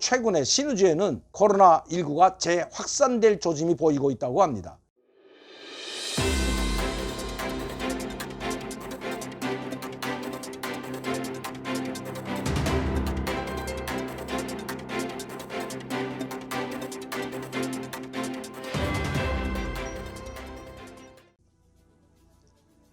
최근에 신우주에는 코로나19가 재확산될 조짐이 보이고 있다고 합니다.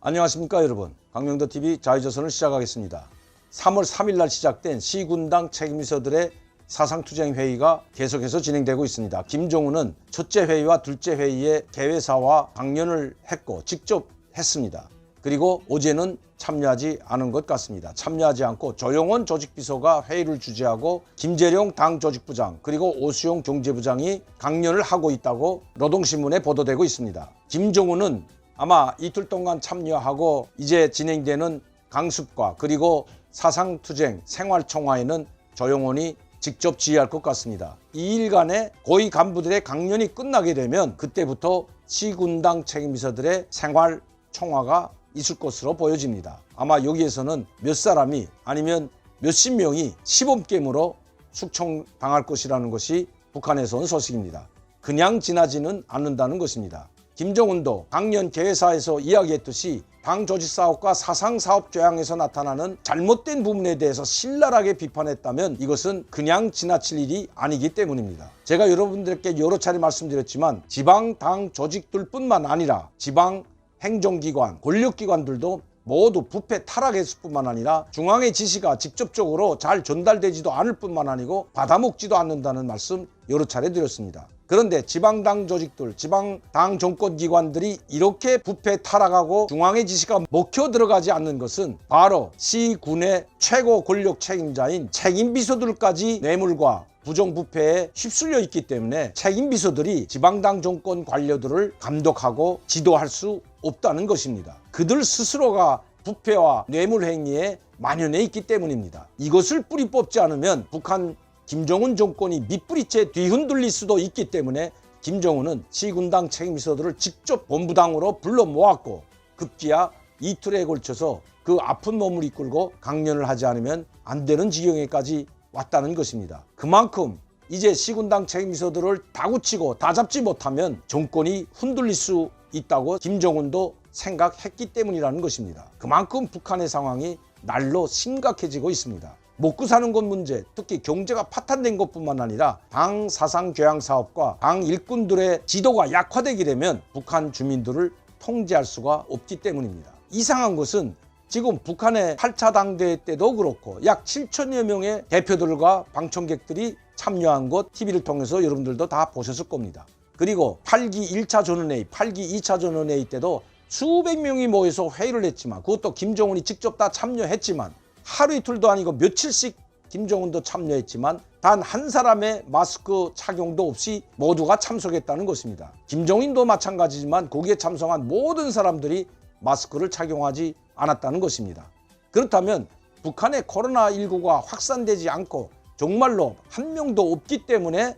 안녕하십니까 여러분 강명도 TV 자유조선을 시작하겠습니다 3월 3일 날 시작된 시군당 책임서들의 사상투쟁 회의가 계속해서 진행되고 있습니다 김종우는 첫째 회의와 둘째 회의에 개회사와 강연을 했고 직접 했습니다 그리고 어제는 참여하지 않은 것 같습니다. 참여하지 않고 조용원 조직비서가 회의를 주재하고 김재룡 당 조직부장 그리고 오수용 경제부장이 강연을 하고 있다고 노동신문에 보도되고 있습니다. 김종우는 아마 이틀 동안 참여하고 이제 진행되는 강습과 그리고 사상투쟁 생활총화에는 조용원이 직접 지휘할 것 같습니다. 2일간의 고위 간부들의 강연이 끝나게 되면 그때부터 시군당 책임비서들의 생활 총화가 있을 것으로 보여집니다. 아마 여기에서는 몇 사람이 아니면 몇십 명이 시범게임으로 숙청당할 것이라는 것이 북한에서 온 소식입니다. 그냥 지나지는 않는다는 것입니다. 김정은도 강연 개회사에서 이야기했듯이 당 조직 사업과 사상 사업 조항에서 나타나는 잘못된 부분에 대해서 신랄하게 비판했다면 이것은 그냥 지나칠 일이 아니기 때문입니다. 제가 여러분들께 여러 차례 말씀드렸지만 지방 당 조직들 뿐만 아니라 지방 행정기관, 권력기관들도 모두 부패 타락했을 뿐만 아니라 중앙의 지시가 직접적으로 잘 전달되지도 않을 뿐만 아니고 받아먹지도 않는다는 말씀 여러 차례 드렸습니다. 그런데 지방당 조직들, 지방당 정권기관들이 이렇게 부패 타락하고 중앙의 지시가 먹혀 들어가지 않는 것은 바로 시군의 최고 권력 책임자인 책임비서들까지 뇌물과 부정부패에 휩쓸려 있기 때문에 책임비서들이 지방당 정권 관료들을 감독하고 지도할 수 없다는 것입니다. 그들 스스로가 부패와 뇌물 행위에 만연해 있기 때문입니다. 이것을 뿌리 뽑지 않으면 북한 김정은 정권이 밑뿌리째 뒤흔들릴 수도 있기 때문에 김정은은 시군당 책임비서들을 직접 본부당으로 불러 모았고 급기야 이틀에 걸쳐서 그 아픈 몸을 이끌고 강연을 하지 않으면 안 되는 지경에까지 왔다는 것입니다. 그만큼 이제 시군당 책임비서들을 다구치고 다 잡지 못하면 정권이 흔들릴 수 있다고 김정은도 생각했기 때문이라는 것입니다. 그만큼 북한의 상황이 날로 심각해지고 있습니다. 먹고 사는 것 문제, 특히 경제가 파탄된 것뿐만 아니라 당 사상 교양 사업과 당 일꾼들의 지도가 약화되게 되면 북한 주민들을 통제할 수가 없기 때문입니다. 이상한 것은 지금 북한의 8차 당대회 때도 그렇고 약 7천여 명의 대표들과 방청객들이 참여한 것 TV를 통해서 여러분들도 다 보셨을 겁니다. 그리고 8기 1차 전원회의, 8기 2차 전원회의 때도 수백 명이 모여서 회의를 했지만 그것도 김정은이 직접 다 참여했지만 하루 이틀도 아니고 며칠씩 김정은도 참여했지만 단 한 사람의 마스크 착용도 없이 모두가 참석했다는 것입니다. 김정인도 마찬가지지만 거기에 참석한 모든 사람들이 마스크를 착용하지 않았다는 것입니다. 그렇다면 북한의 코로나19가 확산되지 않고 정말로 한 명도 없기 때문에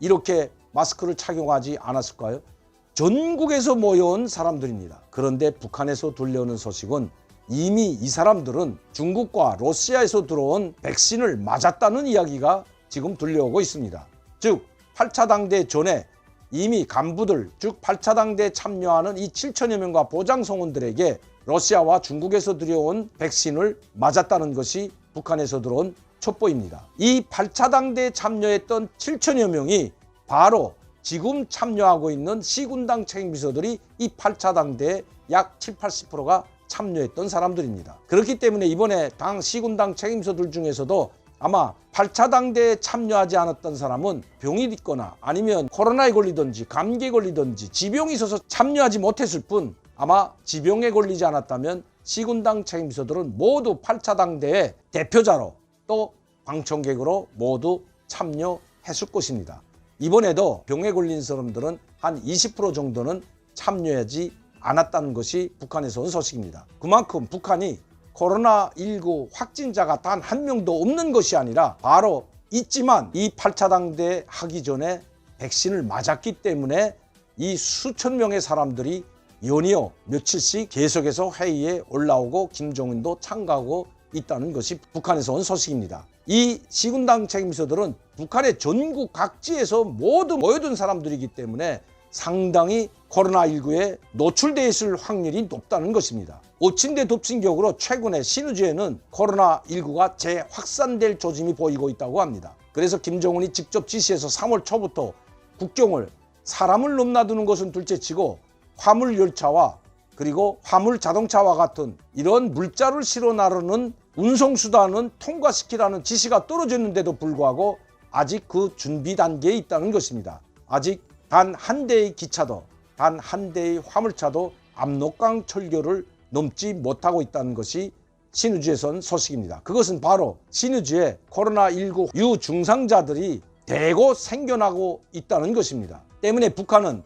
이렇게 마스크를 착용하지 않았을까요? 전국에서 모여온 사람들입니다. 그런데 북한에서 들려오는 소식은 이미 이 사람들은 중국과 러시아에서 들어온 백신을 맞았다는 이야기가 지금 들려오고 있습니다. 즉 8차 당대 전에 이미 간부들 즉 8차 당대에 참여하는 이 7천여 명과 보장 성원들에게 러시아와 중국에서 들여온 백신을 맞았다는 것이 북한에서 들어온 첩보입니다. 이 8차 당대에 참여했던 7천여 명이 바로 지금 참여하고 있는 시군당 책임비서들이 이 8차 당대에 약 7, 80%가 참여했던 사람들입니다. 그렇기 때문에 이번에 당 시군당 책임서들 중에서도 아마 8차 당대에 참여하지 않았던 사람은 병이 있거나 아니면 코로나에 걸리든지 감기에 걸리든지 지병이 있어서 참여하지 못했을 뿐 아마 지병에 걸리지 않았다면 시군당 책임비서들은 모두 8차 당대의 대표자로 또 방청객으로 모두 참여했을 것입니다. 이번에도 병에 걸린 사람들은 한 20% 정도는 참여하지 않았다는 것이 북한에서 온 소식입니다. 그만큼 북한이 코로나19 확진자가 단 한 명도 없는 것이 아니라 바로 있지만 이 8차 당대 하기 전에 백신을 맞았기 때문에 이 수천 명의 사람들이 연이어 며칠씩 계속해서 회의에 올라오고 김정은도 참가하고 있다는 것이 북한에서 온 소식입니다. 이 시군당 책임서들은 북한의 전국 각지에서 모두 모여든 사람들이기 때문에 상당히 코로나19에 노출돼 있을 확률이 높다는 것입니다. 오친대 덮친격으로 최근에 신우주에는 코로나19가 재확산될 조짐이 보이고 있다고 합니다. 그래서 김정은이 직접 지시해서 3월 초부터 국경을 사람을 넘나드는 것은 둘째치고 화물 열차와 그리고 화물 자동차와 같은 이런 물자를 실어 나르는 운송수단은 통과시키라는 지시가 떨어졌는데도 불구하고 아직 그 준비 단계에 있다는 것입니다. 아직 단 한 대의 기차도 단 한 대의 화물차도 압록강 철교를 넘지 못하고 있다는 것이 신우주에선 소식입니다. 그것은 바로 신우주에 코로나19 유중상자들이 대거 생겨나고 있다는 것입니다. 때문에 북한은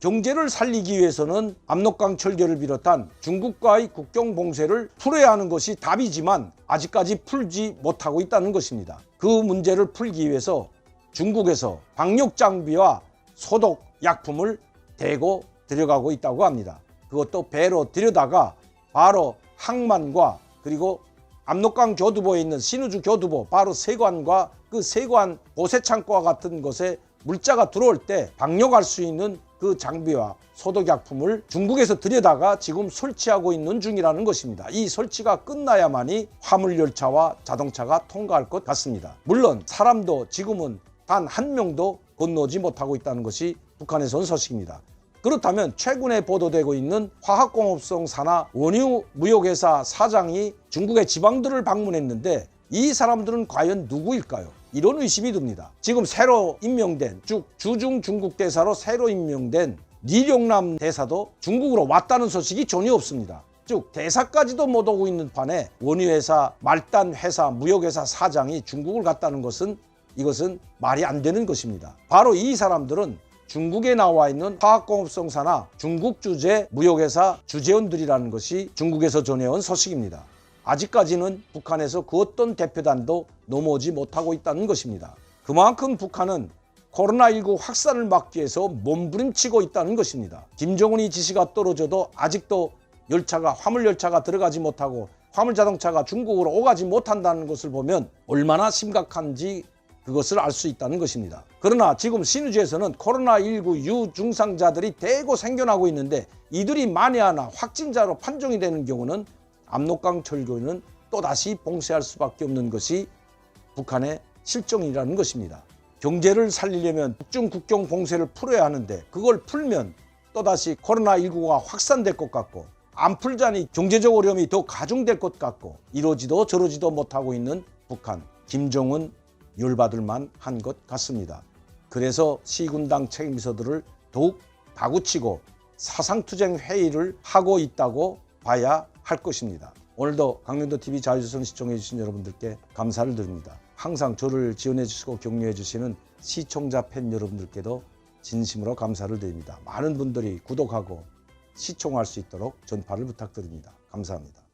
경제를 살리기 위해서는 압록강 철교를 비롯한 중국과의 국경 봉쇄를 풀어야 하는 것이 답이지만 아직까지 풀지 못하고 있다는 것입니다. 그 문제를 풀기 위해서 중국에서 방역 장비와 소독 약품을 대고 들여가고 있다고 합니다. 그것도 배로 들여다가 바로 항만과 그리고 압록강 교두보에 있는 신우주 교두보 바로 세관과 그 세관 보세 창고와 같은 곳에 물자가 들어올 때 방역할 수 있는 그 장비와 소독약품을 중국에서 들여다가 지금 설치하고 있는 중이라는 것입니다. 이 설치가 끝나야만이 화물열차와 자동차가 통과할 것 같습니다. 물론 사람도 지금은 단 한 명도 건너지 못하고 있다는 것이 북한에서 온 소식입니다. 그렇다면 최근에 보도되고 있는 화학공업성 산하 원유 무역회사 사장이 중국의 지방들을 방문했는데 이 사람들은 과연 누구일까요? 이런 의심이 듭니다. 지금 새로 임명된 쭉 주중 중국 대사로 새로 임명된 리룡남 대사도 중국으로 왔다는 소식이 전혀 없습니다. 즉 대사까지도 못 오고 있는 판에 원유회사, 말단 회사, 무역회사 사장이 중국을 갔다는 것은 이것은 말이 안 되는 것입니다. 바로 이 사람들은 중국에 나와 있는 화학공업성 산하 중국 주재 무역회사 주재원들이라는 것이 중국에서 전해온 소식입니다. 아직까지는 북한에서 그 어떤 대표단도 넘어오지 못하고 있다는 것입니다. 그만큼 북한은 코로나19 확산을 막기 위해서 몸부림치고 있다는 것입니다. 김정은이 지시가 떨어져도 아직도 열차가 화물 열차가 들어가지 못하고 화물 자동차가 중국으로 오가지 못한다는 것을 보면 얼마나 심각한지 그것을 알 수 있다는 것입니다. 그러나 지금 신우주에서는 코로나19 유중상자들이 대거 생겨나고 있는데 이들이 만에 하나 확진자로 판정이 되는 경우는 압록강 철교는 또다시 봉쇄할 수밖에 없는 것이 북한의 실정이라는 것입니다. 경제를 살리려면 북중 국경 봉쇄를 풀어야 하는데 그걸 풀면 또다시 코로나19가 확산될 것 같고 안 풀자니 경제적 어려움이 더 가중될 것 같고 이러지도 저러지도 못하고 있는 북한 김정은 열받을 만한 것 같습니다. 그래서 시군당 책임서들을 더욱 다구치고 사상투쟁 회의를 하고 있다고 봐야 할 것입니다. 오늘도 강릉도 TV 자유조선 시청해 주신 여러분들께 감사를 드립니다. 항상 저를 지원해 주시고 격려해 주시는 시청자 팬 여러분들께도 진심으로 감사를 드립니다. 많은 분들이 구독하고 시청할 수 있도록 전파를 부탁드립니다. 감사합니다.